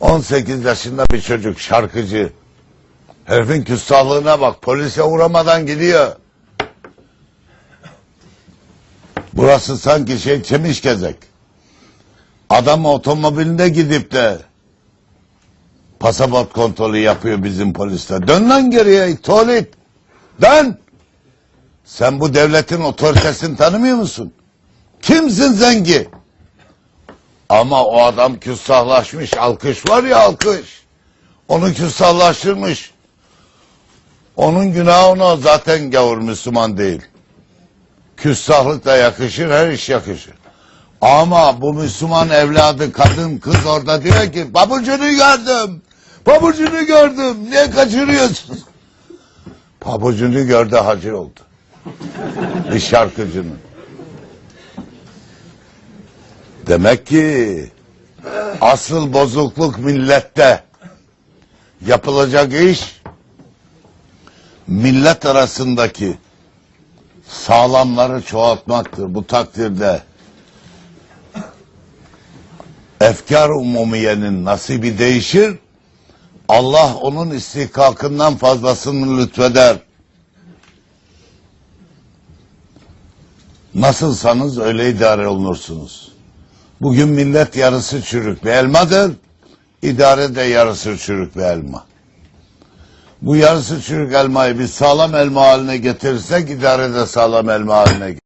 18 yaşında bir çocuk şarkıcı. Herifin küstahlığına bak polise uğramadan gidiyor. Burası sanki şey Çemişgezek. Adam otomobilinde gidip de pasaport kontrolü yapıyor bizim polisler. Dön lan geriye tuvalet. Dön. Sen bu devletin otoritesini tanımıyor musun? Kimsin zengi? Ama o adam küstahlaşmış. Alkış var ya alkış. Onu küstahlaştırmış. Onun günahı ona zaten gavur Müslüman değil. Küstahlık da yakışır, her iş yakışır. Ama bu Müslüman evladı, kadın, kız orada diyor ki pabucunu gördüm. Pabucunu gördüm. Niye kaçırıyorsun? Pabucunu gördü hacı oldu. Bir şarkıcının. Demek ki asıl bozukluk millette. Yapılacak iş millet arasındaki sağlamları çoğaltmaktır. Bu takdirde efkar umumiyenin nasibi değişir. Allah onun istihkakından fazlasını lütfeder. Nasılsanız öyle idare olunursunuz. Bugün millet yarısı çürük bir elmadır. İdare de yarısı çürük bir elma. Bu yarısı çürük elmayı bir sağlam elma haline getirirsek idare de sağlam elma haline